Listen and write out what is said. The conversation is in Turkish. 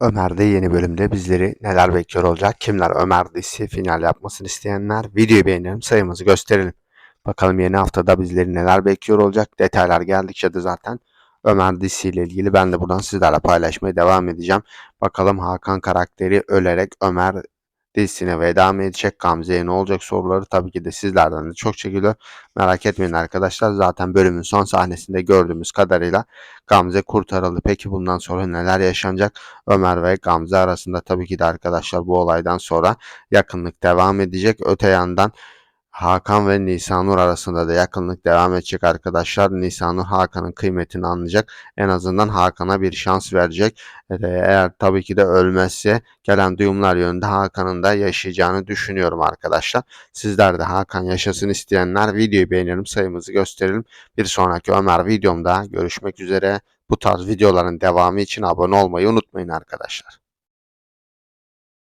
Ömer'de yeni bölümde bizleri neler bekliyor olacak? Kimler Ömer dizisi final yapmasını isteyenler videoyu beğenelim sayımızı gösterelim. Bakalım yeni haftada bizleri neler bekliyor olacak? Detaylar geldikçe de zaten Ömer dizisiyle ilgili ben de buradan sizlerle paylaşmaya devam edeceğim. Bakalım Hakan karakteri ölerek Ömer dizisine veda mı edecek? Gamze'ye ne olacak soruları tabii ki de sizlerden de çok çekiliyor. Merak etmeyin arkadaşlar. Zaten bölümün son sahnesinde gördüğümüz kadarıyla Gamze kurtarıldı. Peki bundan sonra neler yaşanacak? Ömer ve Gamze arasında tabii ki de arkadaşlar bu olaydan sonra yakınlık devam edecek. Öte yandan Hakan ve Nisanur arasında da yakınlık devam edecek arkadaşlar. Nisanur Hakan'ın kıymetini anlayacak. En azından Hakan'a bir şans verecek. Ee, Eğer tabii ki de ölmezse gelen duyumlar yönünde Hakan'ın da yaşayacağını düşünüyorum arkadaşlar. Sizler de Hakan yaşasın isteyenler videoyu beğenelim sayımızı gösterelim. Bir sonraki Ömer videomda görüşmek üzere. Bu tarz videoların devamı için abone olmayı unutmayın arkadaşlar.